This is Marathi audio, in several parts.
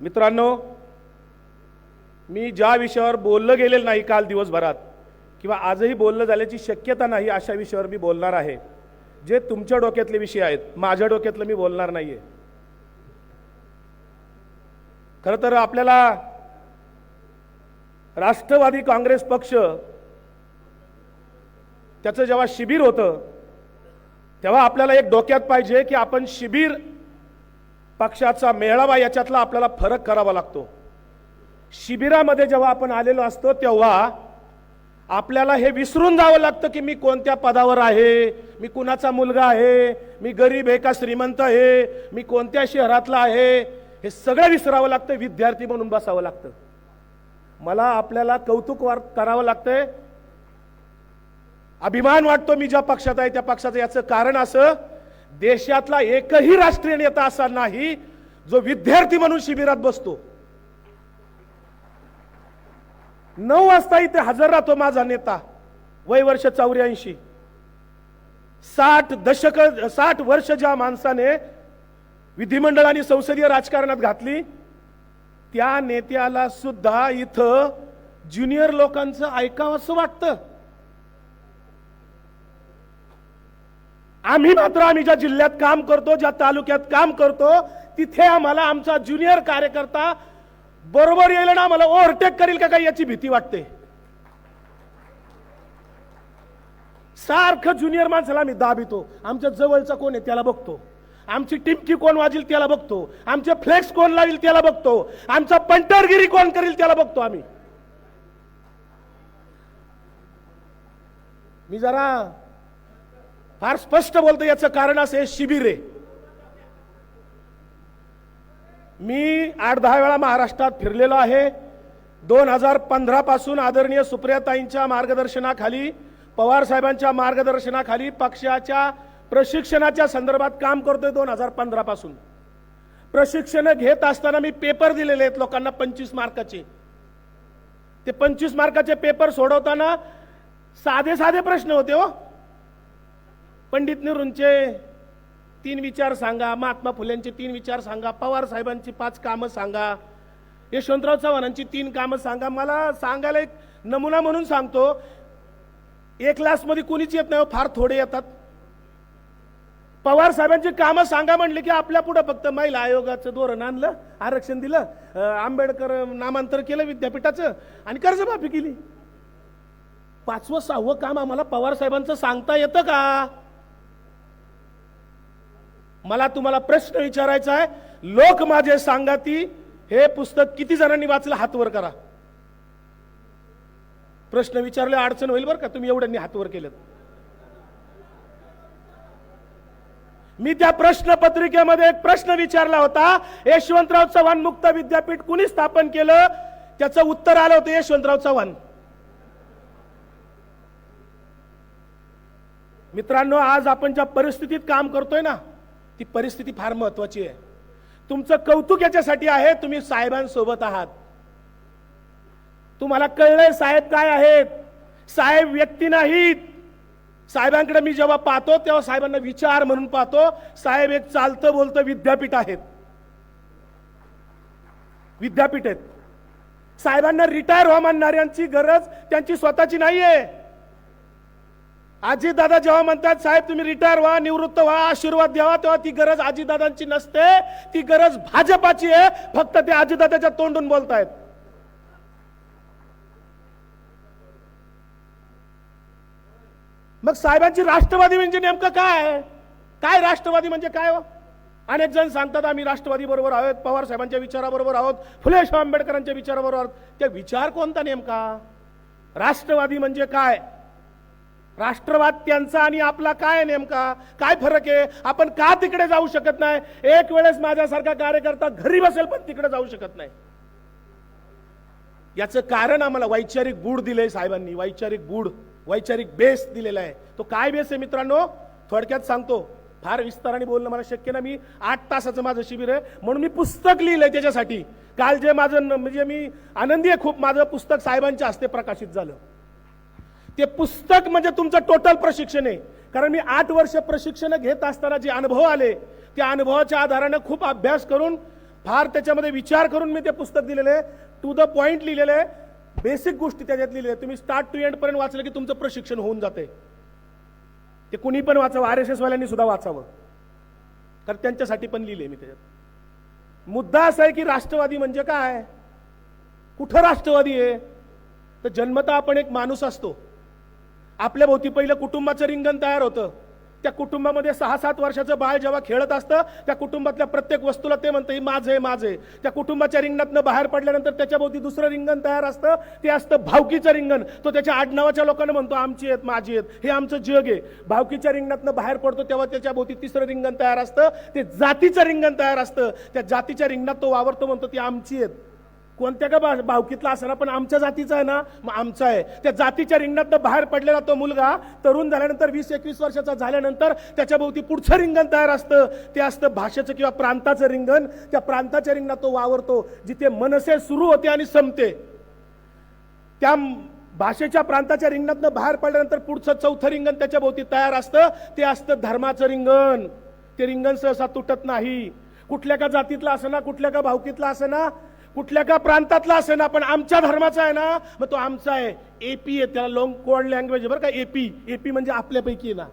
मित्रांनो मी ज्या विषयावर बोललं गेलेलं नाही काल दिवसभरात किंवा आजही बोललं झाल्याची शक्यता नाही अशा विषयावर मी बोलणार आहे. जे तुमच्या डोक्यातले विषय आहेत माझ्या डोक्यातलं मी बोलणार नाही आहे खरं तर आपल्याला राष्ट्रवादी काँग्रेस पक्ष त्याचं जेव्हा शिबिर होतं तेव्हा आपल्याला एक डोक्यात पाहिजे की आपण शिबिर पक्षाचा मेळावा याच्यातला आपल्याला फरक करावा लागतो. शिबिरामध्ये जेव्हा आपण आलेलो असतो तेव्हा आपल्याला हे विसरून जावं लागतं की मी कोणत्या पदावर आहे मी कुणाचा मुलगा आहे मी गरीब आहे का श्रीमंत आहे मी कोणत्या शहरातला आहे हे सगळं विसरावं लागतं विद्यार्थी म्हणून बसावं लागतं. मला आपल्याला कौतुक वार करावं लागतंय. अभिमान वाटतो मी ज्या पक्षात आहे त्या पक्षाचं याचं कारण असं देशातला एकही राष्ट्रीय नेता असा नाही जो विद्यार्थी म्हणून शिबिरात बसतो. नऊ वाजता इथे हजर राहतो माझा नेता वय वर्ष चौऱ्याऐंशी. साठ दशक साठ वर्ष ज्या माणसाने विधिमंडळ आणि संसदीय राजकारणात घातली त्या नेत्याला सुद्धा इथं ज्युनियर लोकांचं ऐकावं असं वाटतं. आम्ही मात्र आम्ही ज्या जिल्ह्यात काम करतो ज्या तालुक्यात काम करतो तिथे आम्हाला आमचा ज्युनियर कार्यकर्ता बरोबर येईल ना आम्हाला ओव्हरटेक करील का काही याची भीती वाटते. सारखं ज्युनियर माणसाला आम्ही दाबितो. आमच्या जवळचा कोण आहे त्याला बघतो. आमची टिमकी कोण वाजेल त्याला बघतो. आमचे फ्लेक्स कोण लावेल त्याला बघतो. आमचा पंटरगिरी कोण करील त्याला बघतो आम्ही. मी जरा फार स्पष्ट बोलतो याचं कारण असं आहे शिबिर आहे. मी आठ दहा वेळा महाराष्ट्रात फिरलेलो आहे. दोन हजार पंधरा पासून आदरणीय सुप्रियाताईंच्या मार्गदर्शनाखाली पवार साहेबांच्या मार्गदर्शनाखाली पक्षाच्या प्रशिक्षणाच्या संदर्भात काम करतोय दोन हजार पंधरा पासून. प्रशिक्षण घेत असताना मी पेपर दिलेले आहेत लोकांना पंचवीस मार्काचे. ते पंचवीस मार्काचे पेपर सोडवताना साधे साधे प्रश्न होते हो. पंडित नेहरूंचे तीन विचार सांगा महात्मा फुलेंचे तीन विचार सांगा पवार साहेबांची पाच कामं सांगा यशवंतराव चव्हाणांची तीन कामं सांगा. मला सांगायला एक नमुना म्हणून सांगतो एक क्लासमध्ये कोणीच येत नाही फार थोडे येतात. पवार साहेबांची कामं सांगा म्हणले की आपल्या पुढे फक्त महिला आयोगाचं धोरण आणलं आरक्षण दिलं आंबेडकर नामांतर केलं विद्यापीठाचं आणि कर्जमाफी केली. पाचवं सहावं काम आम्हाला पवार साहेबांचं सांगता येतं का? मला तुम्हाला प्रश्न विचारायचा आहे. लोक माझे सांगाती हे पुस्तक किती जणांनी वाचलं? हातवर करा. प्रश्न विचारले अडचण होईल बरं का? तुम्ही एवढ्यांनी हातवर केलं. मी त्या प्रश्न पत्रिकेमध्ये एक प्रश्न विचारला होता. यशवंतराव चव्हाण मुक्त विद्यापीठ कुणी स्थापन केलं? त्याचं उत्तर आलं होतं यशवंतराव चव्हाण. मित्रांनो आज आपण ज्या परिस्थितीत काम करतोय ना ती परिस्थिती फार महत्वाची आहे. तुमचं कौतुक याच्यासाठी आहे तुम्ही साहेबांसोबत आहात. तुम्हाला कळलंय साहेब काय आहेत? साहेब व्यक्ती नाहीत. साहेबांकडे मी जेव्हा पाहतो तेव्हा साहेबांना विचार म्हणून पाहतो साहेब एक चालतं बोलतं विद्यापीठ आहेत. विद्यापीठ आहेत. साहेबांना रिटायर व्हा मानणाऱ्यांची गरज त्यांची स्वतःची नाहीये. आजीदादा जेव्हा म्हणतात साहेब तुम्ही रिटायर व्हा निवृत्त व्हा आशीर्वाद द्यावा तेव्हा ती गरज आजीदादांची नसते. ती गरज भाजपाची आहे. फक्त ते आजीदादाच्या तोंडून बोलतायत. मग साहेबांची राष्ट्रवादी म्हणजे नेमकं काय? काय राष्ट्रवादी म्हणजे काय हो? अनेक जण सांगतात आम्ही राष्ट्रवादी बरोबर आहोत पवार साहेबांच्या विचाराबरोबर आहोत फुले शाह आंबेडकरांच्या विचाराबरोबर आहोत. त्या विचार कोणता नेमका? राष्ट्रवादी म्हणजे काय? राष्ट्रवाद त्यांचा आणि आपला काय नेमका? काय फरक आहे? आपण का तिकडे जाऊ शकत नाही? एक वेळेस माझ्यासारखा कार्यकर्ता घरी बसेल पण तिकडे जाऊ शकत नाही. याचं कारण आम्हाला वैचारिक गुढ दिले साहेबांनी. वैचारिक गुढ वैचारिक बेस दिलेला आहे. तो काय बेस आहे मित्रांनो? थोडक्यात सांगतो. फार विस्ताराने बोलणं मला शक्य ना मी आठ तासाचं माझं शिबिर आहे. म्हणून मी पुस्तक लिहिलंय त्याच्यासाठी. काल जे माझं म्हणजे मी आनंदी आहे खूप. माझं पुस्तक साहेबांच्या हस्ते प्रकाशित झालं. ते पुस्तक म्हणजे तुमचं टोटल प्रशिक्षण आहे. कारण मी आठ वर्ष प्रशिक्षण घेत असताना जे अनुभव आले त्या अनुभवाच्या आधारानं खूप अभ्यास करून फार त्याच्यामध्ये विचार करून मी ते पुस्तक दिलेलं आहे. टू द पॉइंट लिहिलेलं आहे. बेसिक गोष्टी त्याच्यात लिहिलेल्या आहेत. तुम्ही स्टार्ट टू एंड पर्यंत वाचलं की तुमचं प्रशिक्षण होऊन जाते. ते कुणी पण वाचावं आर एस एस वाल्यांनी सुद्धा वाचावं. कारण त्यांच्यासाठी पण लिहिले मी त्याच्यात. मुद्दा असा आहे की राष्ट्रवादी म्हणजे काय? कुठं राष्ट्रवादी आहे? तर जन्मता आपण एक माणूस असतो. आपल्या भोवती पहिलं कुटुंबाचं रिंगण तयार होतं. त्या कुटुंबामध्ये सहा सात वर्षाचं बाळ जेव्हा खेळत असतं त्या कुटुंबातल्या प्रत्येक वस्तूला ते म्हणतं ही माझं आहे माझं आहे. त्या कुटुंबाच्या रिंगणातनं बाहेर पडल्यानंतर त्याच्या भोवती दुसरं रिंगण तयार असतं. ते असतं भावकीचं रिंगण. तो त्याच्या आडनावाच्या लोकांना म्हणतो आमची आहेत माझी आहेत. हे आमचं जग आहे. भावकीच्या रिंगणातनं बाहेर पडतो तेव्हा त्याच्या भोवती तिसरं रिंगण तयार असतं. ते जातीचं रिंगण तयार असतं. त्या जातीच्या रिंगणात तो वावरतो म्हणतो ती आमची आहेत. कोणत्या का भा- भावकीतला असणार पण आमच्या जातीचा आहे ना मग आमचा आहे. त्या जातीच्या रिंगणात बाहेर पडलेला तो मुलगा तरुण झाल्यानंतर वीस एकवीस वर्षाचा झाल्यानंतर त्याच्या भोवती पुढचं रिंगण तयार असतं. ते असतं भाषेचं किंवा प्रांताचं रिंगण. त्या प्रांताच्या रिंगणात तो वावरतो जिथे मनसे सुरू होते आणि संपते. त्या भाषेच्या प्रांताच्या रिंगणातनं बाहेर पडल्यानंतर पुढचं चौथं रिंगण त्याच्या भोवती तयार असतं. ते असतं धर्माचं रिंगण. ते रिंगण सहसा तुटत नाही. कुठल्या का जातीतला असं ना कुठल्या का भावकीतला असं ना कुठल्या का प्रांतातला असे ना पण आमच्या धर्माचा आहे ना मग तो आमचा आहे. एपी आहे त्याला लॉंग कोड लँग्वेज बरं का एपी एपी म्हणजे आपल्यापैकी ना.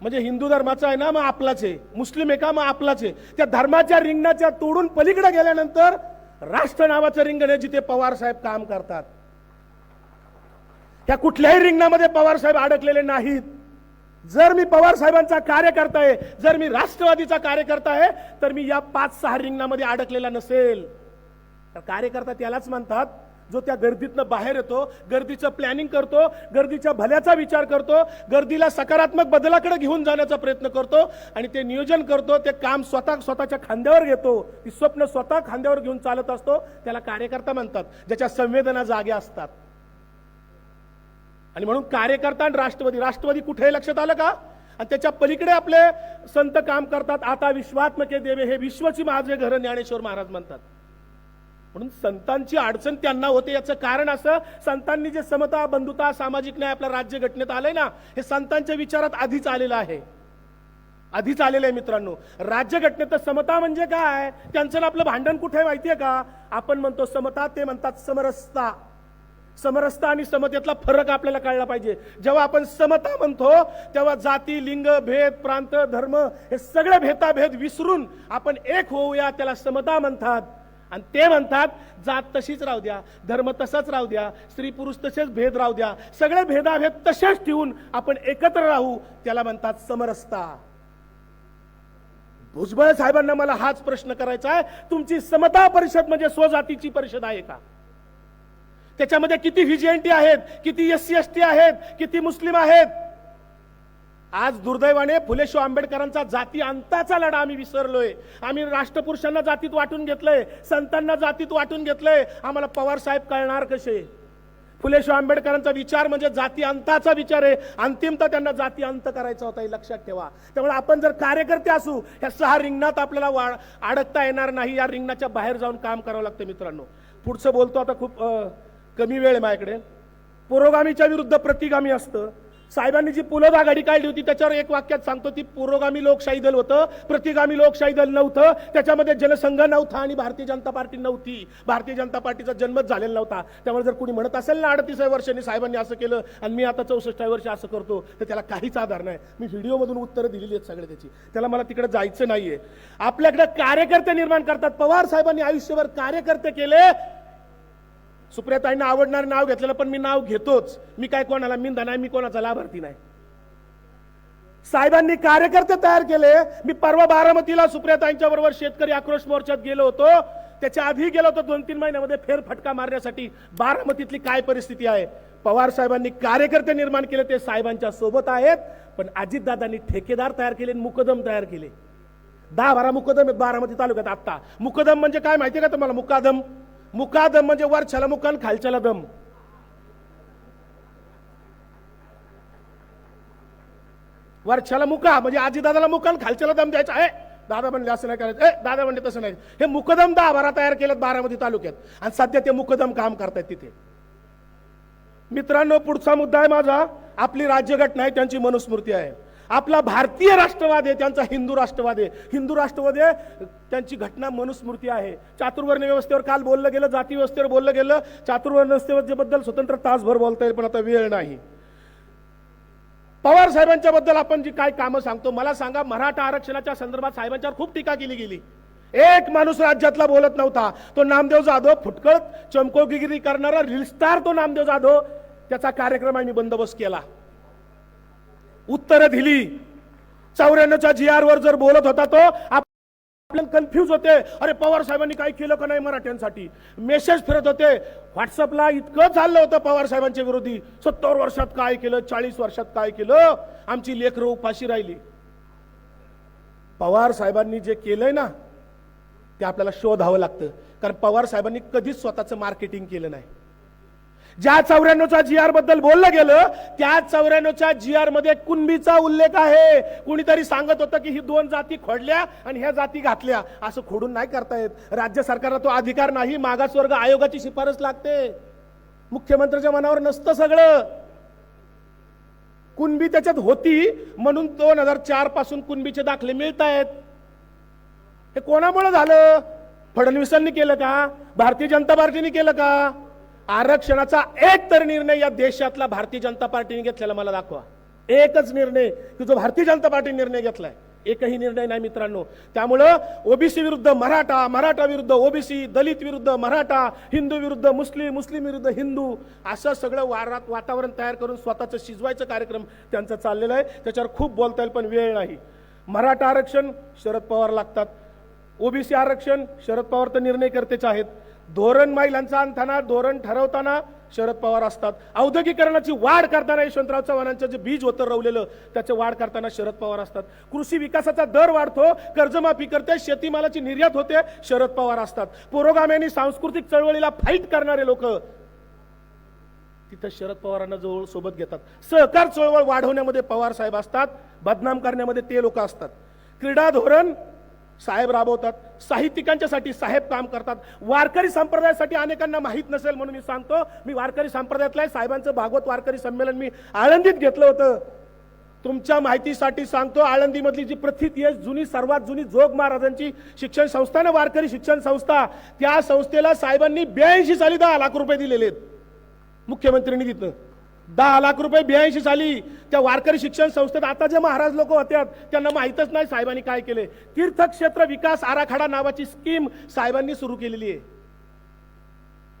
म्हणजे हिंदू धर्माचा आहे ना मग आपलाच आहे. मुस्लिम आहे का मग आपलाच आहे. त्या धर्माच्या रिंगणाच्या तोडून पलीकडे गेल्यानंतर राष्ट्र नावाचं रिंगण आहे जिथे पवार साहेब काम करतात. त्या कुठल्याही रिंगणामध्ये पवार साहेब अडकलेले नाहीत. जर मी पवार साहेबांचा कार्यकर्ता आहे जर मी राष्ट्रवादीचा कार्यकर्ता आहे तर मी या पाच सहा रिंगणामध्ये अडकलेला नसेल. तर कार्यकर्ता त्यालाच म्हणतात जो त्या गर्दीतनं बाहेर येतो गर्दीचं प्लॅनिंग करतो गर्दीच्या भल्याचा विचार करतो गर्दीला सकारात्मक बदलाकडे घेऊन जाण्याचा प्रयत्न करतो आणि ते नियोजन करतो ते काम स्वतः स्वतःच्या खांद्यावर घेतो ती स्वप्न स्वतः खांद्यावर घेऊन चालत असतो त्याला कार्यकर्ता म्हणतात ज्याच्या संवेदना जाग्या असतात. आणि म्हणून कार्यकर्ता आणि राष्ट्रवादी राष्ट्रवादी कुठेही लक्षात आलं का? आणि त्याच्या पलीकडे आपले संत काम करतात आता विश्वात्मके देवे हे विश्वची माझे घर ज्ञानेश्वर महाराज म्हणतात. म्हणून संतांची अडचण त्यांना होते. याचं कारण असं संतांनी जे समता बंधुता सामाजिक न्याय आपल्या राज्य घटनेत आलंय ना हे संतांच्या विचारात आधीच आलेलं आहे. आधीच आलेलं आहे मित्रांनो. राज्य घटनेत समता म्हणजे काय? त्यांचं आपलं भांडण कुठे आहे माहितीये का? आपण म्हणतो समता ते म्हणतात समरसता. समरसता आणि समतेतला फरक आपल्याला कळला पाहिजे. जेव्हा आपण समता म्हणतो तेव्हा जाती लिंग भेद प्रांत धर्म हे सगळे भेदाभेद विसरून आपण एक होऊया त्याला समता म्हणतात. आणि ते म्हणतात जात तशीच राहू द्या धर्म तसाच राहू द्या स्त्री पुरुष तसेच भेद राहू द्या सगळे भेदाभेद तसेच ठेवून आपण एकत्र राहू त्याला म्हणतात समरसता. भुजबळ साहेबांना मला हाच प्रश्न करायचा आहे तुमची समता परिषद म्हणजे स्वजातीची परिषद आहे का? त्याच्यामध्ये किती व्हिजिएंटी आहेत किती एस सी एस टी आहेत किती मुस्लिम आहेत? आज दुर्दैवाने फुले शाहू आंबेडकरांचा जाती अंताचा लढा आम्ही विसरलोय. आम्ही राष्ट्रपुरुषांना जातीत वाटून घेतलंय संतांना जातीत वाटून घेतलंय. आम्हाला पवार साहेब कळणार कसे? फुले शाहू आंबेडकरांचा विचार म्हणजे जाती अंताचा विचार आहे. अंतिमता त्यांना जाती अंत करायचा होता हे लक्षात ठेवा. त्यामुळे आपण जर कार्यकर्ते असू ह्या सहा रिंगणात आपल्याला वा- अडकता येणार नाही. या रिंगणाच्या बाहेर जाऊन काम करावं लागतं मित्रांनो. पुढचं बोलतो आता खूप कमी वेळ आहे माझ्याकडे. पुरोगामीच्या विरुद्ध प्रतिगामी असतं. साहेबांनी जी पुलद आघाडी काढली होती त्याच्यावर एक वाक्यात सांगतो ती पुरोगामी लोकशाही दल होतं प्रतिगामी लोकशाही दल नव्हतं त्याच्यामध्ये जनसंघ नव्हता आणि भारतीय जनता पार्टी नव्हती. भारतीय जनता पार्टीचा जन्मच झालेला नव्हता. त्यामुळे जर कुणी म्हणत असेल ना अडतीसाव्या वर्षांनी साहेबांनी असं केलं आणि मी आता चौसष्टाव्या वर्षी असं करतो तर त्याला काहीच आधार नाही. मी व्हिडिओमधून उत्तरं दिलेली आहेत सगळे त्याची. त्याला मला तिकडे जायचं नाहीये. आपल्याकडे कार्यकर्ते निर्माण करतात. पवार साहेबांनी आयुष्यभर कार्यकर्ते केले सुप्रियाताईंना आवडणारे नाव घेतलेलं पण मी नाव घेतोच. मी काय कोणाला मिंदा नाही मी कोणाचा लाभार्थी नाही. साहेबांनी कार्यकर्ते तयार केले. मी परवा बारामतीला सुप्रियाताईंच्या बरोबर शेतकरी आक्रोश मोर्चात गेलो होतो. त्याच्या आधी गेलो होतो दोन तीन महिन्यामध्ये फेरफटका मारण्यासाठी. बारामतीतली काय परिस्थिती आहे? पवार साहेबांनी कार्यकर्ते निर्माण केले ते साहेबांच्या सोबत आहेत. पण अजितदादांनी ठेकेदार तयार केले आणि मुकदम तयार केले. दहा बारा मुकदम आहेत बारामती तालुक्यात आत्ता. मुकदम म्हणजे काय माहितीये का तुम्हाला? मुकादम. मुकादम म्हणजे वरच्याला मुकान खालच्याला दम. वरच्याला मुका म्हणजे आजी दादाला मुकान खालच्याला दम द्यायचा आहे. दादा म्हणले असं नाही करायचं. ए दादा म्हणले तसं नाही. हे मुकदम दहा बारा तयार केलेत बारामती तालुक्यात. आणि सध्या ते मुकदम काम करतायत तिथे. मित्रांनो पुढचा मुद्दा आहे माझा. आपली राज्यघटना आहे त्यांची मनुस्मृती आहे. आपला भारतीय राष्ट्रवाद आहे त्यांचा हिंदू राष्ट्रवाद आहे. हिंदू राष्ट्रवाद आहे त्यांची घटना मनुस्मृती आहे. चातुर्वर्ण व्यवस्थेवर काल बोललं गेलं जाती व्यवस्थेवर बोललं गेलं. चातुर्वर्ण व्यवस्थेबद्दल स्वतंत्र तासभर बोलता येईल पण आता वेळ नाही. पवार साहेबांच्या बद्दल आपण जी काय कामं सांगतो मला सांगा मराठा आरक्षणाच्या संदर्भात साहेबांच्यावर खूप टीका केली गेली. एक माणूस राज्यातला बोलत नव्हता. तो नामदेव जाधव फुटकळत चमकोगिरी करणारा रिलस्टार तो नामदेव जाधव त्याचा कार्यक्रम आम्ही बंदोबस्त केला. उत्तरं दिली. चौऱ्याण्णवच्या जी आर वर जर बोलत होता तो आप- आपल्याला कन्फ्यूज होते. अरे पवार साहेबांनी काय केलं का नाही मराठ्यांसाठी? मेसेज फिरत होते. व्हॉट्सअपला इतकं चाललं होतं पवार साहेबांच्या विरोधी. सत्तर वर्षात काय केलं चाळीस वर्षात काय केलं? आमची लेकरं उपाशी राहिली. पवार साहेबांनी जे केलंय ना ते आपल्याला शोधावं लागतं. कारण पवार साहेबांनी कधीच स्वतःचं मार्केटिंग केलं नाही. ज्या चौऱ्याण्णवच्या जी आरबद्दल बोललं गेलं त्या चौऱ्याण्णवच्या जी आरमध्ये कुणबीचा उल्लेख आहे. कुणीतरी सांगत होतं की ही दोन जाती खोडल्या आणि ह्या जाती घातल्या. असं खोडून नाही करता येत. राज्य सरकारला तो अधिकार नाही. मागासवर्ग आयोगाची शिफारस लागते. मुख्यमंत्र्याच्या मनावर नसतं सगळं. कुणबी त्याच्यात होती म्हणून दोन हजार चारपासून कुणबीचे दाखले मिळत आहेत हे कोणामुळे झालं? फडणवीसांनी केलं का? भारतीय जनता पार्टीने केलं का? आरक्षणाचा एक तर निर्णय या देशातला भारतीय जनता पार्टीने घेतलेला मला दाखवा. एकच निर्णय की जो भारतीय जनता पार्टीने निर्णय घेतलाय. एकही निर्णय नाही मित्रांनो. त्यामुळं ओबीसी विरुद्ध मराठा मराठा विरुद्ध ओबीसी दलित विरुद्ध मराठा हिंदू विरुद्ध मुस्लिम मुस्लिम विरुद्ध हिंदू असं सगळं वारात वातावरण तयार करून स्वतःचं शिजवायचं कार्यक्रम त्यांचा चाललेला आहे. त्याच्यावर खूप बोलता येईल पण वेळ नाही. मराठा आरक्षण शरद पवार लागतात. ओबीसी आरक्षण शरद पवार तर निर्णय करतेच आहेत. धोरण महिलांचा आणताना धोरण ठरवताना शरद पवार असतात. औद्योगिकरणाची वाढ करताना यशवंतराव चव्हाणांचं जे बीज होतं रवलेलं त्याचं वाढ करताना शरद पवार असतात. कृषी विकासाचा दर वाढतो कर्जमाफी करते शेतीमालाची निर्यात होते शरद पवार असतात. पुरोगाम्यांनी सांस्कृतिक चळवळीला फाईट करणारे लोक तिथं शरद पवारांना जवळ सोबत घेतात. सहकार चळवळ वाढवण्यामध्ये पवार साहेब असतात बदनाम करण्यामध्ये ते लोक असतात. क्रीडा धोरण साहेब राबवतात साहित्यिकांच्यासाठी साहेब काम करतात. वारकरी संप्रदायासाठी अनेकांना माहीत नसेल म्हणून मी सांगतो मी वारकरी संप्रदायातला आहे साहेबांचं भागवत वारकरी संमेलन मी आळंदीत घेतलं होतं. तुमच्या माहितीसाठी सांगतो आळंदीमधली जी प्रथित आहे जुनी सर्वात जुनी जोग महाराजांची शिक्षण संस्था ना वारकरी शिक्षण संस्था त्या संस्थेला साहेबांनी ब्याऐंशी साली दहा लाख रुपये दिलेले आहेत. मुख्यमंत्र्यांनी तिथं. दहा लाख रुपये ब्याऐंशी साली त्या वारकरी शिक्षण संस्थेत आता जे महाराज लोक होत्यात त्यांना माहीतच नाही साहेबांनी काय केले. तीर्थक्षेत्र विकास आराखडा नावाची स्कीम साहेबांनी सुरू केलेली आहे.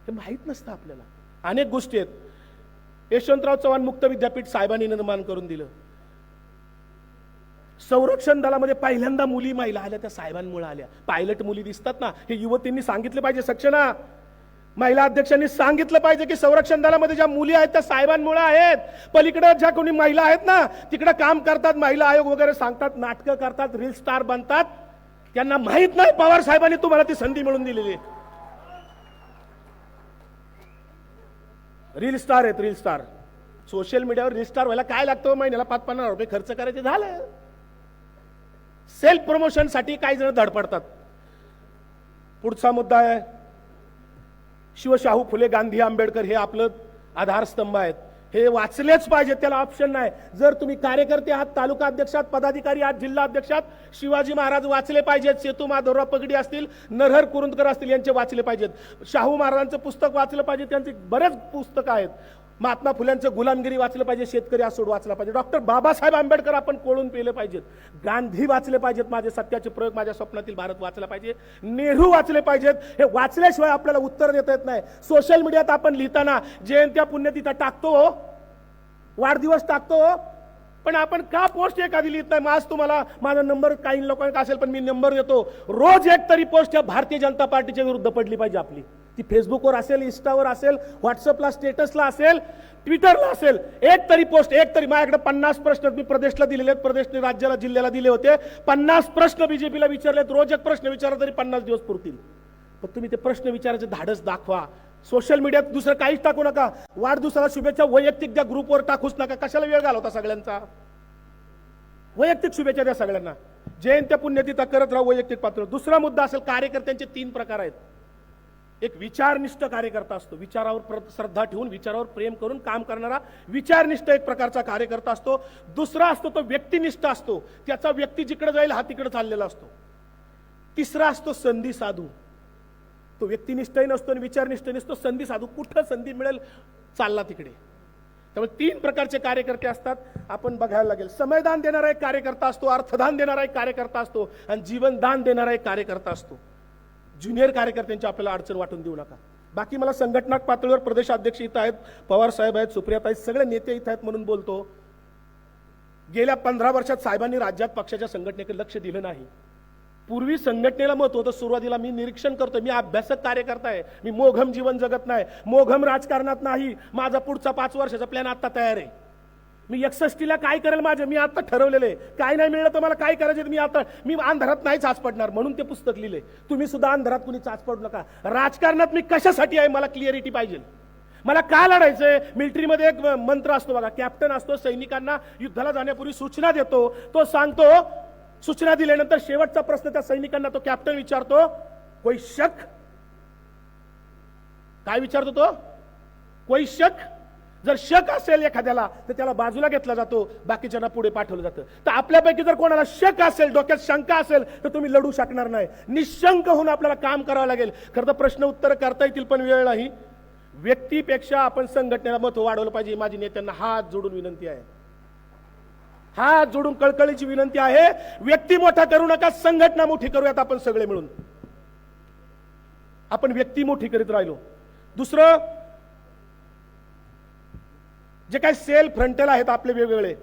हे माहीत नसतं आपल्याला. अनेक गोष्टी आहेत. यशवंतराव चव्हाण मुक्त विद्यापीठ साहेबांनी निर्माण करून दिलं. संरक्षण दलामध्ये पहिल्यांदा मुली महिला आल्या त्या साहेबांमुळे आल्या. पायलट मुली दिसतात ना हे युवतींनी सांगितले पाहिजे सक्षणा. महिला अध्यक्षांनी सांगितलं पाहिजे की संरक्षण दलामध्ये ज्या मुली आहेत त्या साहेबांमुळे आहेत. पलीकडे ज्या कोणी महिला आहेत ना तिकडे काम करतात महिला आयोग वगैरे सांगतात नाटकं करतात रील स्टार बनतात. त्यांना माहीत नाही पवार साहेबांनी तुम्हाला ती संधी मिळून दिलेली आहे. रील स्टार आहेत रील स्टार सोशल मीडियावर रील स्टार व्हायला काय लागतं हो महिन्याला? पाच पन्नास रुपये खर्च करायचे झालं. सेल्फ प्रमोशनसाठी काही जण धडपडतात. पुढचा मुद्दा आहे शिवशाहू फुले गांधी आंबेडकर हे आपलं आधारस्तंभ आहेत. हे वाचलेच पाहिजे त्याला ऑप्शन नाही. जर तुम्ही कार्यकर्ते आहात तालुका अध्यक्षात पदाधिकारी आहात जिल्हा अध्यक्षात शिवाजी महाराज वाचले पाहिजेत सेतू माधवराव पगडी असतील नरहर कुरुंदकर असतील यांचे वाचले पाहिजेत. शाहू महाराजांचं पुस्तक वाचलं पाहिजे त्यांचे बरेच पुस्तकं आहेत. महात्मा फुल्यांचं गुलामगिरी वाचलं पाहिजे शेतकरी असोड वाचला पाहिजे. डॉक्टर बाबासाहेब आंबेडकर आपण कोळून पेले पाहिजेत. गांधी वाचले पाहिजेत माझे सत्याचे प्रयोग माझ्या स्वप्नातील भारत वाचला पाहिजे. नेहरू वाचले पाहिजेत. हे वाचल्याशिवाय आपल्याला उत्तर देता येत नाही. सोशल मीडियात आपण लिहिताना जयंत्या पुण्यतिथा टाकतो हो. वाढदिवस टाकतो हो. पण आपण का पोस्ट एखादी लिहित नाही? आज तुम्हाला माझा नंबर काही लोकांना असेल पण मी नंबर देतो. रोज एक तरी पोस्ट या भारतीय जनता पार्टीच्या विरुद्ध पडली पाहिजे आपली. ती फेसबुकवर असेल इन्स्टावर असेल व्हॉट्सअपला स्टेटसला असेल ट्विटरला असेल एक तरी पोस्ट एक तरी माझ्याकडे पन्नास प्रश्न मी प्रदेशला दिलेले आहेत प्रदेशने राज्याला जिल्ह्याला दिले होते. पन्नास प्रश्न बीजेपीला विचारलेत रोज एक प्रश्न विचारला तरी पन्नास दिवस पुरतील. पण तुम्ही ते प्रश्न विचारायचे धाडस दाखवा. सोशल मीडियात दुसरं काहीच टाकू नका. वाढदिवसाला शुभेच्छा वैयक्तिक त्या ग्रुपवर टाकूच नका. कशाला वेळ घालवता सगळ्यांचा? वैयक्तिक शुभेच्छा द्या सगळ्यांना. जयंत्या पुण्यतिथा करत राहू वैयक्तिक पात्र. दुसरा मुद्दा असेल कार्यकर्त्यांचे तीन प्रकार आहेत. एक विचारनिष्ठ कार्यकर्ता असतो. विचारावर प्र- श्रद्धा ठेवून विचारावर प्रेम करून काम करणारा विचारनिष्ठ एक प्रकारचा कार्यकर्ता असतो. दुसरा असतो तो व्यक्तिनिष्ठ असतो. त्याचा व्यक्ती जिकडे जाईल हा तिकडे चाललेला असतो. तिसरा असतो संधी साधू. तो व्यक्तिनिष्ठही नसतो आणि विचारनिष्ठ नसतो. संधी साधू कुठं संधी मिळेल चालला तिकडे. त्यामुळे तीन प्रकारचे कार्यकर्ते असतात. आपण बघायला लागेल. समयदान देणारा एक कार्यकर्ता असतो अर्थदान देणारा एक कार्यकर्ता असतो आणि जीवनदान देणारा एक कार्यकर्ता असतो. ज्युनियर कार्यकर्त्यांची आपल्याला अडचण वाटून देऊ नका. बाकी मला संघटनाक पातळीवर प्रदेशाध्यक्ष इथं आहेत पवार साहेब आहेत सुप्रियात आहेत सगळे नेते इथं आहेत म्हणून बोलतो. गेल्या पंधरा वर्षात साहेबांनी राज्यात पक्षाच्या संघटनेकडे लक्ष दिलं नाही. पूर्वी संघटनेला महत्त्व होतं सुरुवातीला मी निरीक्षण करतो मी अभ्यासक कार्यकर्ता आहे मी मोघम जीवन जगत नाही मोघम राजकारणात नाही माझा पुढचा पाच वर्षाचा प्लॅन आता तयार आहे. मी एकसष्टीला काय करेल माझं? मी आता ठरवलेलं आहे. काय नाही मिळलं तर मला काय करायचं? मी आता मी अंधारात नाही चाच पडणार म्हणून ते पुस्तक लिहिले. तुम्ही सुद्धा अंधारात कुणी चाच पडू नका. राजकारणात मी कशासाठी आहे? मला क्लिअरिटी पाहिजे. मला का लढायचंय? मिलिटरीमध्ये एक मंत्र असतो बघा कॅप्टन असतो सैनिकांना युद्धाला जाण्यापूर्वी सूचना देतो. तो सांगतो सूचना दिल्यानंतर शेवटचा प्रश्न त्या सैनिकांना तो कॅप्टन विचारतो कोई शक? काय विचारतो तो? कोई शक? जर शक असेल एखाद्याला तर त्याला बाजूला घेतला जातो बाकीच्यांना पुढे पाठवलं जातं. तर आपल्यापैकी जर कोणाला शक असेल डोक्यात शंका असेल तर तुम्ही लढू शकणार नाही. निशंक होऊन आपल्याला काम करावं लागेल. खरं तर प्रश्न उत्तर करता येतील पण वेळ नाही. व्यक्तीपेक्षा आपण संघटनेला महत्त्व वाढवलं पाहिजे. माझी नेत्यांना हात जोडून विनंती आहे. हात जोडून कळकळीची विनंती आहे. व्यक्ती मोठा करू नका संघटना मोठी करूयात आपण सगळे मिळून. आपण व्यक्ती मोठी करीत राहिलो. दुसरं जे काही सेल फ्रंटल आहेत आपले वेगवेगळे.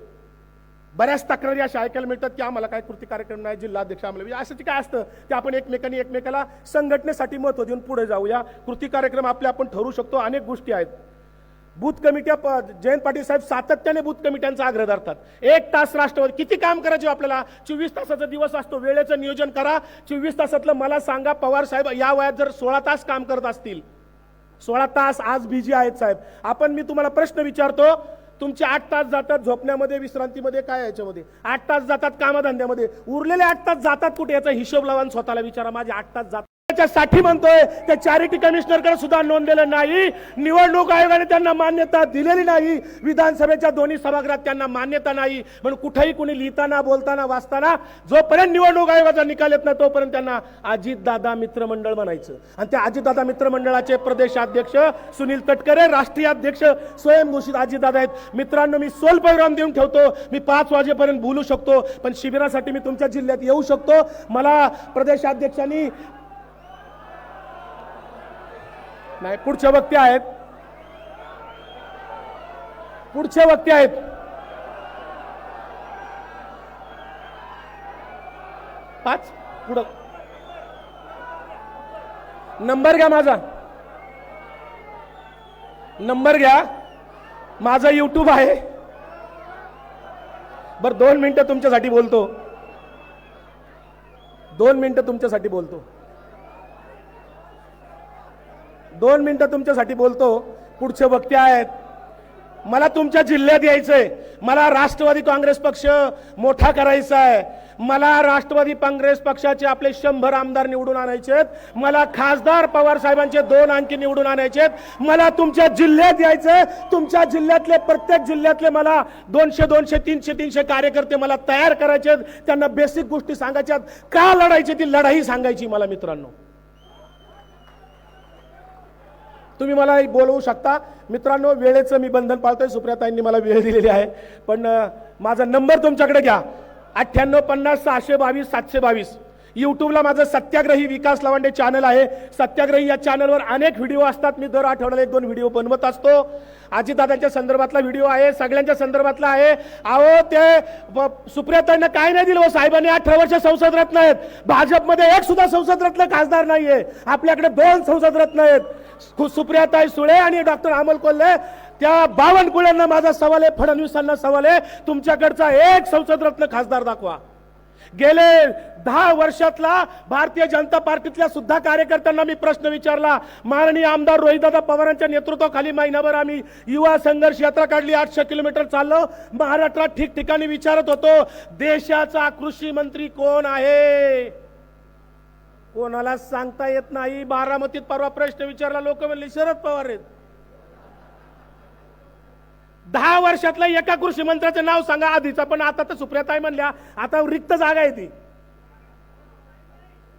बऱ्याच तक्रारी अशा ऐकायला मिळतात की आम्हाला काय कृती कार्यक्रम नाही जिल्हाध्यक्ष आम्हाला म्हणजे असं ते काय असतं ते आपण एकमेकांनी एकमेकाला संघटनेसाठी महत्त्व देऊन पुढे जाऊया. कृती कार्यक्रम आपले आपण ठरवू शकतो अनेक गोष्टी आहेत. बूथ कमिट्या प- जयंत पाटील साहेब सातत्याने बूथ कमिट्यांचा आग्रह धरतात. एक तास राष्ट्रवादी किती काम करायचे हो आपल्याला? चोवीस तासाचा दिवस असतो वेळेचं नियोजन करा. चोवीस तासातलं मला सांगा पवार साहेब या वयात जर सोळा तास काम करत असतील सोळा तास आज बिझी आहेत साहेब. आपण मी तुम्हाला प्रश्न विचारतो तुमचे आठ तास जातात झोपण्यामध्ये विश्रांतीमध्ये काय याच्यामध्ये? आठ तास जातात कामधंद्यामध्ये. उरलेले आठ तास जातात कुठे याचा हिशोब लावा स्वतःला विचारा. माझे आठ तास जातात. साठी म्हणतोय त्या चॅरिटी कमिशनरकडे सुद्धा नोंदलेलं नाही. निवडणूक आयोगाने त्यांना मान्यता दिलेली नाही. विधानसभेच्या दोन्ही सभागृहात त्यांना मान्यता नाही. म्हणून कुठेही कुणी लिहिताना बोलताना वाचताना जोपर्यंत निवडणूक आयोगाचा निकाल येत नाही तोपर्यंत त्यांना अजितदादा मित्रमंडळ म्हणायचं. आणि त्या अजितदादा मित्रमंडळाचे प्रदेशाध्यक्ष सुनील तटकरे राष्ट्रीय अध्यक्ष स्वयंघोषित अजितदादा आहेत. मित्रांनो मी सोल देऊन ठेवतो. मी पाच वाजेपर्यंत बोलू शकतो. पण शिबिरासाठी मी तुमच्या जिल्ह्यात येऊ शकतो. मला प्रदेशाध्यक्षांनी नाही पुढच्या व्यक्ती आहेत. पुढच्या व्यक्ती आहेत. पाच पुढं. नंबर घ्या माझा. नंबर घ्या. माझा युट्यूब आहे. बर दोन मिनटं तुमच्यासाठी बोलतो. दोन मिनटं तुमच्यासाठी बोलतो. दोन मिनटं तुमच्यासाठी बोलतो. पुढचे वक्ते आहेत. मला तुमच्या जिल्ह्यात यायचंय. मला राष्ट्रवादी काँग्रेस पक्ष मोठा करायचा आहे. मला राष्ट्रवादी काँग्रेस पक्षाचे आपले शंभर आमदार निवडून आणायचे आहेत. मला खासदार पवार साहेबांचे दोन आणखी निवडून आणायचे आहेत. मला तुमच्या जिल्ह्यात यायचंय. तुमच्या जिल्ह्यातले प्रत्येक जिल्ह्यातले मला दोनशे दोनशे तीनशे तीनशे कार्यकर्ते मला तयार करायचे आहेत. त्यांना बेसिक गोष्टी सांगायच्या आहेत. का लढायची? ती लढाई सांगायची मला मित्रांनो. तुम्ही मला एक बोलवू शकता. मित्रांनो वेळेचं मी बंधन पाळतोय. सुप्रियाताईंनी मला वेळ दिलेली आहे. पण माझा नंबर तुमच्याकडे घ्या. अठ्ठ्याण्णव पन्नास सहाशे बावीस सातशे बावीस. यूट्यूबला माझं सत्याग्रही विकास लवांडे चॅनल आहे. सत्याग्रही या चॅनलवर अनेक व्हिडिओ असतात. मी दर आठवड्याला एक दोन व्हिडिओ बनवत असतो. आजीदादांच्या संदर्भातला व्हिडिओ आहे. सगळ्यांच्या संदर्भातला आहे. अहो ते सुप्रियाताईंना काय नाही दिलं हो साहेबांनी. अठरा वर्ष संसद रत्न आहेत. भाजपमध्ये एक सुद्धा संसद रत्न खासदार नाहीये. आपल्याकडे दोन संसद रत्न आहेत. हो, सुप्रियाताई सुळे आणि डॉक्टर अमोल कोल्हे त्या बावनकुळ्यांना माझा सवाल आहे फडणवीसांना सवाल आहे. तुमच्याकडचा एक संसद रत्न खासदार दाखवा. गेले दहा वर्षातला भारतीय जनता पार्टीतल्या सुद्धा कार्यकर्त्यांना मी प्रश्न विचारला. माननीय आमदार रोहितदादा पवारांच्या नेतृत्वाखाली महिनाभर आम्ही युवा संघर्ष यात्रा काढली. आठशे किलोमीटर चाललो. महाराष्ट्रात ठिकठिकाणी विचारत होतो देशाचा कृषी मंत्री कोण आहे? कोणाला सांगता येत नाही. बारामतीत परवा प्रश्न विचारला लोक म्हणले शरद पवार आहेत. दहा वर्षातल्या एका कृषी मंत्र्याचं नाव सांगा आधीचा पण आता तर सुप्रियाताई म्हणल्या आता रिक्त जागा आहे ती.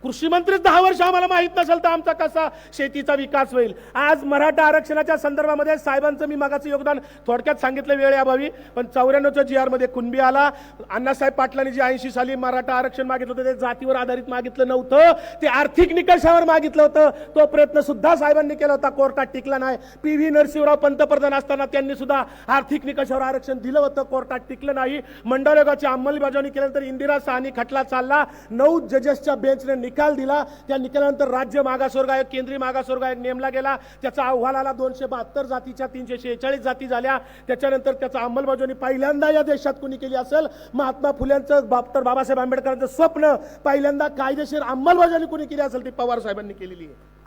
कृषी मंत्रीच दहा वर्ष आम्हाला माहीत नसेल तर आमचा कसा शेतीचा विकास होईल. आज मराठा आरक्षणाच्या संदर्भामध्ये साहेबांचं मी मागाचं योगदान थोडक्यात सांगितलं वेळेअभावी पण चौऱ्याण्णवच्या जी आरमध्ये कुणबी आला अण्णासाहेब पाटलांनी जे ऐंशी साली मराठा आरक्षण मागितलं होतं ते जातीवर आधारित मागितलं नव्हतं ते आर्थिक निकषावर मागितलं होतं. तो प्रयत्न सुद्धा साहेबांनी केला होता कोर्टात टिकला नाही. पी व्ही नरसिंहराव पंतप्रधान असताना त्यांनी सुद्धा आर्थिक निकषावर आरक्षण दिलं होतं कोर्टात टिकलं नाही. मंडळयोगाची अंमलबजावणी केल्यानंतर इंदिरा साहनी खटला चालला. नऊ जजेसच्या बेंचने निकाल दिला. त्या निकालानंतर राज्य मागासवर्ग आयोग केंद्रीय मागासवर्ग आयोग नेमला गेला. त्याचा अहवाल आला दोनशे बहात्तर जातीच्या तीनशे शेहेचाळीस जाती झाल्या. त्याच्यानंतर त्याचा अंमलबजावणी पहिल्यांदा या देशात कुणी केली असेल? महात्मा फुल्यांचं डॉक्टर बाबासाहेब आंबेडकरांचं स्वप्न पहिल्यांदा कायदेशीर अंमलबजावणी कुणी केली असेल ती पवार साहेबांनी केलेली आहे.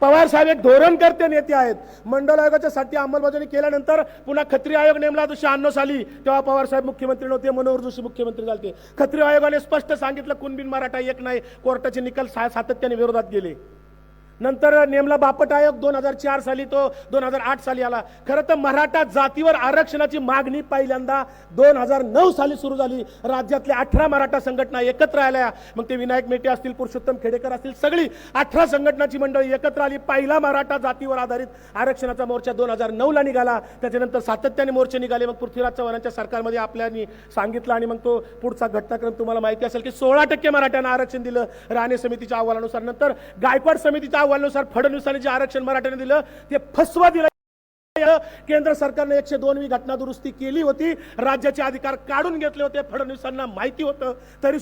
पवार साहेब एक धोरणकर्ते नेते आहेत. मंडल आयोगाच्या साठी अंमलबजावणी केल्यानंतर पुन्हा खत्री आयोग नेमला तो शहाण्णव साली. तेव्हा पवार साहेब मुख्यमंत्री नव्हते मनोहर जोशी मुख्यमंत्री झाले. खत्री आयोगाने स्पष्ट सांगितलं कुणबिन मराठा एक नाही. कोर्टाचे निकाल सा- सातत्याने विरोधात गेले. नंतर नेमला बापट आयोग दोन हजार चार साली तो दोन हजार आठ साली आला. खरं तर मराठा जातीवर आरक्षणाची मागणी पहिल्यांदा दोन हजार नऊ साली सुरू झाली. राज्यातल्या अठरा मराठा संघटना एकत्र आल्या. मग ते विनायक मेटे असतील पुरुषोत्तम खेडेकर असतील सगळी अठरा संघटनाची मंडळी एकत्र आली. पहिला मराठा जातीवर आधारित आरक्षणाचा मोर्चा दोन हजार नऊला निघाला. त्याच्यानंतर सातत्याने मोर्चे निघाले. मग पृथ्वीराज चव्हाणांच्या सरकारमध्ये आपल्यानी सांगितलं आणि मग तो पुढचा घटनाक्रम तुम्हाला माहिती असेल की सोळा टक्के मराठ्यांना आरक्षण दिलं. राणे समितीच्या अहवालानुसार. नंतर गायकवाड समितीच्या अहवालानुसार फडणवीसांनी जे आरक्षण मराठ्याने दिलं ते फसवा दिलं. केंद्र सरकारने एकशे दोनवी घटना दुरुस्ती केली होती. राज्याचे अधिकार काढून घेतले होते. फडणवीसांना माहिती होतं. तरी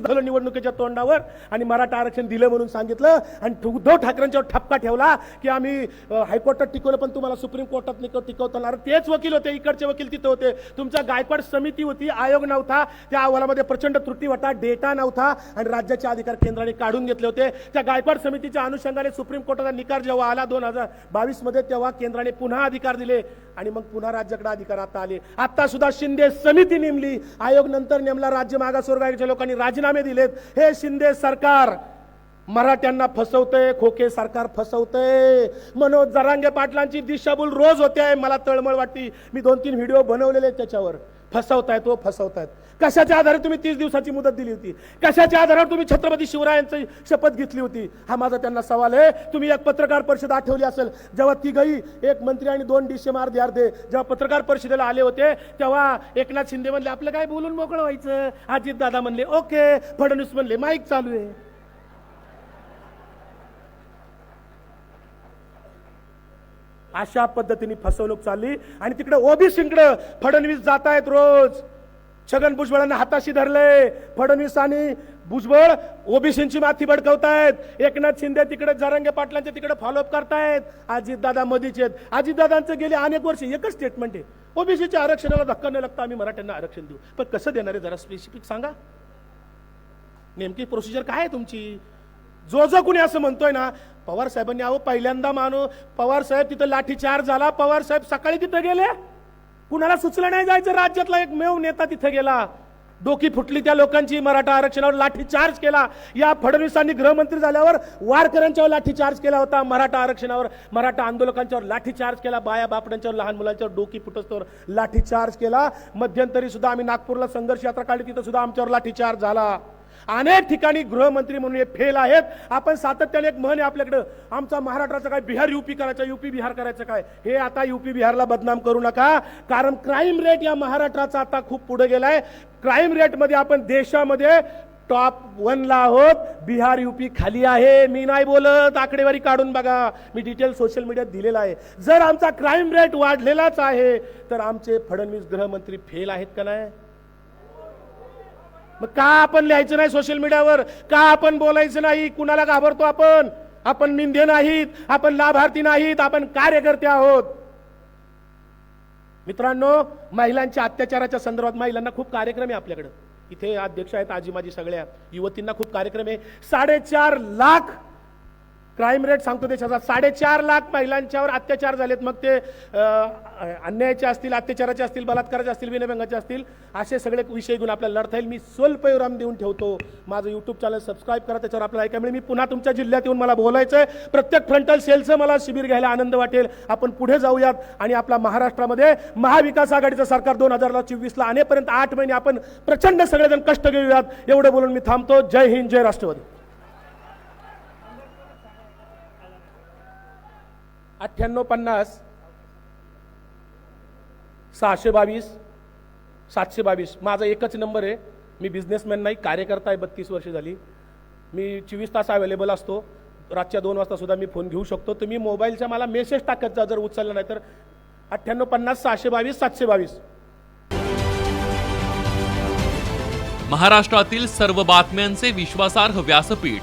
झालं निवडणुकीच्या तोंडावर आणि मराठा आरक्षण दिलं म्हणून सांगितलं आणि उद्धव ठाकरेंच्यावर ठपका ठेवला की आम्ही हायकोर्टात टिकवलं पण तुम्हाला सुप्रीम कोर्टात निक टिकवताना अरे तेच वकील होते इकडचे वकील तिथे होते. तुमच्या गायकवाड समिती होती आयोग नव्हता. त्या अहवालामध्ये प्रचंड त्रुटी होता डेटा नव्हता आणि राज्याचे अधिकार केंद्राने काढून घेतले होते. त्या गायकवाड समितीच्या अनुषंगाने सुप्रीम कोर्टाचा निकाल जेव्हा आला दोन हजार बावीसमध्ये तेव्हा केंद्राने पुन्हा अधिकार दिले आणि मग पुन्हा राज्याकडे अधिकार आता आले. आता सुद्धा शिंदे समिती नेमली. आयोग नंतर नेमला राज्य मागासवर्गाच्या लोकांनी राजीनामा दिलेत. हे शिंदे सरकार मराठ्यांना फसवतंय खोके सरकार फसवतंय. मनोज जरांगे पाटलांची दिशाभूल रोज होते आहे मला तळमळ वाटते. मी दोन तीन व्हिडिओ बनवलेले त्याच्यावर. फसवतायत तो फसवतायत. कशाच्या आधारे तुम्ही तीस दिवसाची मुदत दिली होती? कशाच्या आधारावर तुम्ही छत्रपती शिवरायांची शपथ घेतली होती? हा माझा त्यांना सवाल आहे. तुम्ही एक पत्रकार परिषद आठवली असेल. जेव्हा तिघही एक मंत्री आणि दोन डिशे अर्धे अर्धे जेव्हा पत्रकार परिषदेला आले होते तेव्हा एकनाथ शिंदे म्हणले आपलं काय बोलून मोकळं व्हायचं? अजित दादा म्हणले ओके. फडणवीस म्हणले माईक चालू आहे. अशा पद्धतीने फसवणूक चालली. आणि तिकडे ओबीसीकडे फडणवीस जात आहेत रोज. छगन भुजबळांना हाताशी धरले. फडणवीस आणि भुजबळ ओबीसींची माथी भडकवतायत. एकनाथ शिंदे तिकडे जरांगे पाटलांचे तिकडे फॉलोअप करतायत. अजितदादा मधीचे आहेत. अजितदादांचं गेले अनेक वर्ष एकच स्टेटमेंट आहे. ओबीसीच्या आरक्षणाला धक्का न लागता आम्ही मराठ्यांना आरक्षण देऊ. पण कसं देणार आहे? जरा स्पेसिफिक सांगा. नेमकी प्रोसिजर काय आहे तुमची? जो जो कुणी असं म्हणतोय ना पवार साहेबांनी अहो पहिल्यांदा मानू पवार साहेब तिथं लाठीचार झाला. पवार साहेब सकाळी तिथं गेले. कुणाला सुचलं नाही जायचं? राज्यातला एक मेव नेता तिथं गेला. डोकी फुटली त्या लोकांची. मराठा आरक्षणावर लाठीचार्ज केला. या फडणवीसांनी गृहमंत्री झाल्यावर वारकऱ्यांच्यावर लाठीचार्ज केला होता. मराठा आरक्षणावर मराठा आंदोलकांच्यावर लाठीचार्ज केला. बाया बापड्यांच्यावर लहान मुलांच्यावर डोकी फुटस्तोवर लाठीचार्ज केला. मध्यंतरी सुद्धा आम्ही नागपूरला संघर्ष यात्रा काढली. तिथं सुद्धा आमच्यावर लाठीचार्ज झाला. अनेक ठिकाणी गृहमंत्री म्हणून हे फेल आहेत. आपण सातत्याने एक म्हण आहे आपल्याकडं. आमचा महाराष्ट्राचं काय? बिहार युपी करायचं युपी बिहार करायचं काय? हे आता युपी बिहारला बदनाम करू नका. कारण क्राईम रेट या महाराष्ट्राचा आता खूप पुढे गेलाय. क्राईम रेटमध्ये आपण देशामध्ये टॉप वनला आहोत. बिहार युपी खाली आहे. मी नाही बोलत. आकडेवारी काढून बघा. मी डिटेल सोशल मीडियात दिलेला आहे. जर आमचा क्राईम रेट वाढलेलाच आहे तर आमचे फडणवीस गृहमंत्री फेल आहेत का नाही? मग का आपण लिहायचं नाही सोशल मीडियावर का आपण बोलायचं नाही? कुणाला घाबरतो आपण? आपण निंदे नाहीत आपण लाभार्थी नाहीत आपण कार्यकर्ते आहोत. मित्रांनो महिलांच्या अत्याचाराच्या संदर्भात महिलांना खूप कार्यक्रम आहे आपल्याकडे. इथे अध्यक्ष आहेत आजी माझी सगळ्या. युवतींना खूप कार्यक्रम आहे. साडेचार लाख क्राईम रेट सांगतो देशाचा. साडेचार लाख महिलांच्यावर अत्याचार झालेत. मग ते अन्यायाचे असतील अत्याचाराचे असतील बलात्काराचे असतील विनयभंगाचे असतील असे सगळे विषय घेऊन आपल्याला लढता येईल. मी स्वल्पविराम देऊन ठेवतो. माझं यूट्यूब चॅनल सबस्क्राईब करा. त्याच्यावर आपल्याला ऐकायला मी पुन्हा तुमच्या जिल्ह्यात येऊन मला बोलायचं आहे प्रत्येक फ्रंटल सेलचं मला शिबिर घ्यायला आनंद वाटेल. आपण पुढे जाऊयात. आणि आपला महाराष्ट्रामध्ये महाविकास आघाडीचं सरकार दोन हजार चोवीसला आणेपर्यंत आठ महिने आपण प्रचंड सगळेजण कष्ट घेऊयात. एवढं बोलून मी थांबतो. जय हिंद जय राष्ट्रवादी. अठ्ठ्याण्णव पन्नास सहाशे बावीस सातशे बावीस. माझा एकच नंबर आहे. मी बिझनेसमॅन नाही कार्यकर्ता आहे बत्तीस वर्ष झाली. मी चोवीस तास अवेलेबल असतो. रातच्या दोन वाजतासुद्धा मी फोन घेऊ शकतो. तुम्ही मोबाईलच्या मला मेसेज टाकत जा जर उचलला नाही तर. अठ्ठ्याण्णव पन्नास सहाशे बावीस सातशे बावीस. महाराष्ट्रातील सर्व बातम्यांचे विश्वासार्ह व्यासपीठ.